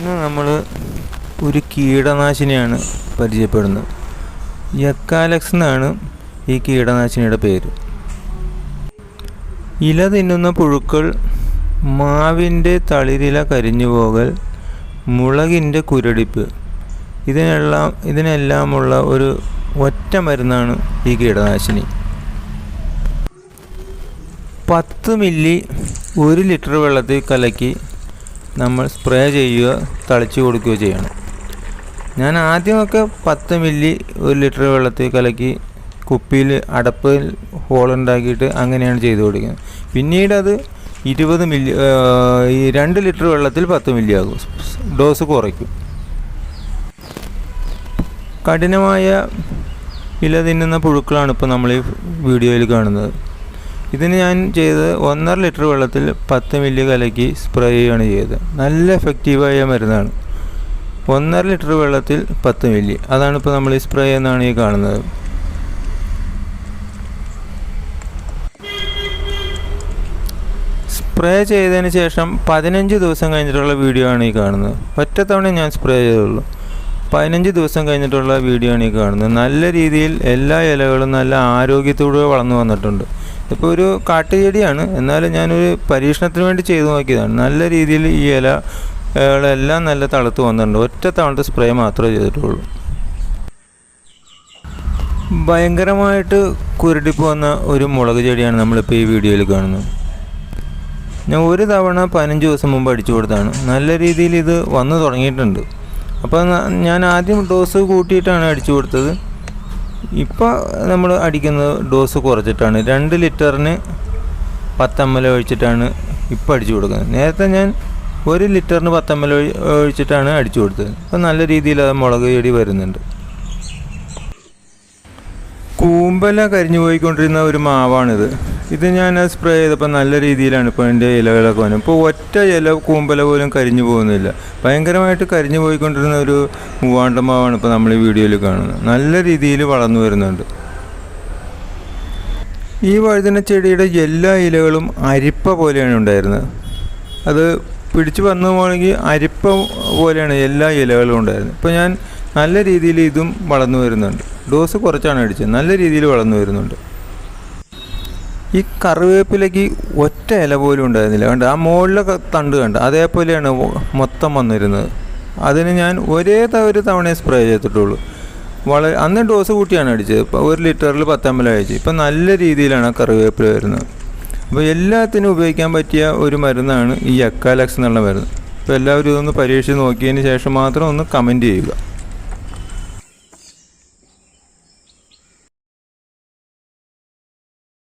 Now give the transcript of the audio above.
ഇന്ന് നമ്മൾ ഒരു കീടനാശിനിയാണ് പരിചയപ്പെടുന്നത്. യക്കാലക്സ് എന്നാണ് ഈ കീടനാശിനിയുടെ പേര്. ഇല തിന്നുന്ന പുഴുക്കൾ മാവിന്റെ തളിരില കരിഞ്ഞു പോകൽ മുളകിന്റെ കുരടിപ്പ് ഇതിനെല്ലാം ഇതിനെല്ലാമുള്ള ഒരു ഒറ്റ മരുന്നാണ് ഈ കീടനാശിനി. പത്ത് മില്ലി ഒരു ലിറ്റർ വെള്ളത്തിൽ കലക്കി നമ്മൾ സ്പ്രേ ചെയ്യുക തളിച്ചു കൊടുക്കുകയോ ചെയ്യണം. ഞാൻ ആദ്യമൊക്കെ പത്ത് മില്ലി ഒരു ലിറ്റർ വെള്ളത്തിൽ കലക്കി കുപ്പിയിൽ അടപ്പ് ഹോളുണ്ടാക്കിയിട്ട് അങ്ങനെയാണ് ചെയ്തു കൊടുക്കുന്നത്. പിന്നീട് അത് ഇരുപത് മില്ലി ഈ രണ്ട് ലിറ്റർ വെള്ളത്തിൽ പത്ത് മില്ലി ആകും. ഡോസ് കുറയ്ക്കും. കഠിനമായ ഇല തിന്നുന്ന പുഴുക്കളാണ് ഇപ്പോൾ നമ്മൾ ഈ വീഡിയോയിൽ കാണുന്നത്. ഇതിന് ഞാൻ ചെയ്തത് ഒന്നര ലിറ്റർ വെള്ളത്തിൽ പത്ത് മില്ലി കലക്കി സ്പ്രേ ചെയ്യുകയാണ് ചെയ്തത്. നല്ല എഫക്റ്റീവായ മരുന്നാണ്. ഒന്നര ലിറ്റർ വെള്ളത്തിൽ പത്ത് മില്ലി. അതാണ് ഇപ്പോൾ നമ്മൾ ഈ സ്പ്രേ എന്നാണ് ഈ കാണുന്നത്. സ്പ്രേ ചെയ്തതിന് ശേഷം പതിനഞ്ച് ദിവസം കഴിഞ്ഞിട്ടുള്ള വീഡിയോ ആണ് ഈ കാണുന്നത്. ഒറ്റത്തവണ ഞാൻ സ്പ്രേ ചെയ്തുള്ളൂ. പതിനഞ്ച് ദിവസം കഴിഞ്ഞിട്ടുള്ള വീഡിയോ ആണ് ഈ കാണുന്നത്. നല്ല രീതിയിൽ എല്ലാ ഇലകളും നല്ല ആരോഗ്യത്തോടെ വളർന്നു വന്നിട്ടുണ്ട്. ഇപ്പോൾ ഒരു കാട്ടുചെടിയാണ്. എന്നാലും ഞാനൊരു പരീക്ഷണത്തിന് വേണ്ടി ചെയ്തു നോക്കിയതാണ്. നല്ല രീതിയിൽ ഈ ഇല എല്ലാം നല്ല തളുത്ത് വന്നിട്ടുണ്ട്. ഒറ്റ തവണത്തെ സ്പ്രേ മാത്രമേ ചെയ്തിട്ടുള്ളൂ. ഭയങ്കരമായിട്ട് കുരുടിപ്പ് വന്ന ഒരു മുളക് ചെടിയാണ് നമ്മളിപ്പോൾ ഈ വീഡിയോയിൽ കാണുന്നത്. ഞാൻ ഒരു തവണ പതിനഞ്ച് ദിവസം മുമ്പ് അടിച്ചു കൊടുത്താണ്. നല്ല രീതിയിൽ ഇത് വന്നു തുടങ്ങിയിട്ടുണ്ട്. അപ്പോൾ ഞാൻ ആദ്യം ഡോസ് കൂട്ടിയിട്ടാണ് അടിച്ചു കൊടുത്തത്. ഇപ്പോൾ നമ്മൾ അടിക്കുന്നത് ഡോസ് കുറച്ചിട്ടാണ്. രണ്ട് ലിറ്ററിന് പത്തമ്മല ഒഴിച്ചിട്ടാണ് ഇപ്പോൾ അടിച്ചു കൊടുക്കുന്നത്. നേരത്തെ ഞാൻ ഒരു ലിറ്ററിന് പത്തമ്മല ഒഴിച്ചിട്ടാണ് അടിച്ചു കൊടുത്തത്. അപ്പോൾ നല്ല രീതിയിൽ അത് മുളക് ചെടി വരുന്നുണ്ട്. കൂമ്പല കരിഞ്ഞു പോയിക്കൊണ്ടിരുന്ന ഒരു മാവാണിത്. ഇത് ഞാൻ സ്പ്രേ ചെയ്തപ്പോൾ നല്ല രീതിയിലാണ് ഇപ്പോൾ എന്റെ ഇലകളൊക്കെ വന്നത്. ഇപ്പോൾ ഒറ്റ ഇല കൂമ്പല പോലും കരിഞ്ഞു പോകുന്നില്ല. ഭയങ്കരമായിട്ട് കരിഞ്ഞു പോയിക്കൊണ്ടിരുന്ന ഒരു മൂവാണ്ടമാവാണ് ഇപ്പോൾ നമ്മൾ ഈ വീഡിയോയിൽ കാണുന്നത്. നല്ല രീതിയിൽ വളർന്നു വരുന്നുണ്ട്. ഈ വഴുതന ചെടിയുടെ എല്ലാ ഇലകളും അരിപ്പ പോലെയാണ് ഉണ്ടായിരുന്നത്. അത് പിടിച്ചു വന്നു പോകണമെങ്കിൽ അരിപ്പ പോലെയാണ് എല്ലാ ഇലകളും ഉണ്ടായിരുന്നത്. ഇപ്പോൾ ഞാൻ നല്ല രീതിയിൽ ഇതും വളർന്നു വരുന്നുണ്ട്. ഡോസ് കുറച്ചാണ് അടിച്ചത്. നല്ല രീതിയിൽ വളർന്നു വരുന്നുണ്ട്. ഈ കറിവേപ്പിലേക്ക് ഒറ്റ ഇല പോലും ഉണ്ടായിരുന്നില്ല. കണ്ട്? ആ മുകളിലൊക്കെ തണ്ട് കണ്ട്? അതേപോലെയാണ് മൊത്തം വന്നിരുന്നത്. അതിന് ഞാൻ ഒരേ ഒരു തവണയെ സ്പ്രേ ചെയ്തിട്ടുള്ളൂ. വളരെ അന്ന് ഡോസ് കൂട്ടിയാണ് അടിച്ചത്. ഇപ്പോൾ ഒരു ലിറ്ററിൽ പത്തമ്പല അഴിച്ചു ഇപ്പം നല്ല രീതിയിലാണ് ആ കറിവേപ്പില വരുന്നത്. അപ്പോൾ എല്ലാത്തിനും ഉപയോഗിക്കാൻ പറ്റിയ ഒരു മരുന്നാണ് ഈ അക്കാലക്സ് എന്നുള്ള മരുന്ന്. അപ്പോൾ എല്ലാവരും ഇതൊന്ന് പരീക്ഷിച്ച് നോക്കിയതിന് ശേഷം മാത്രം ഒന്ന് കമന്റ് ചെയ്യുക.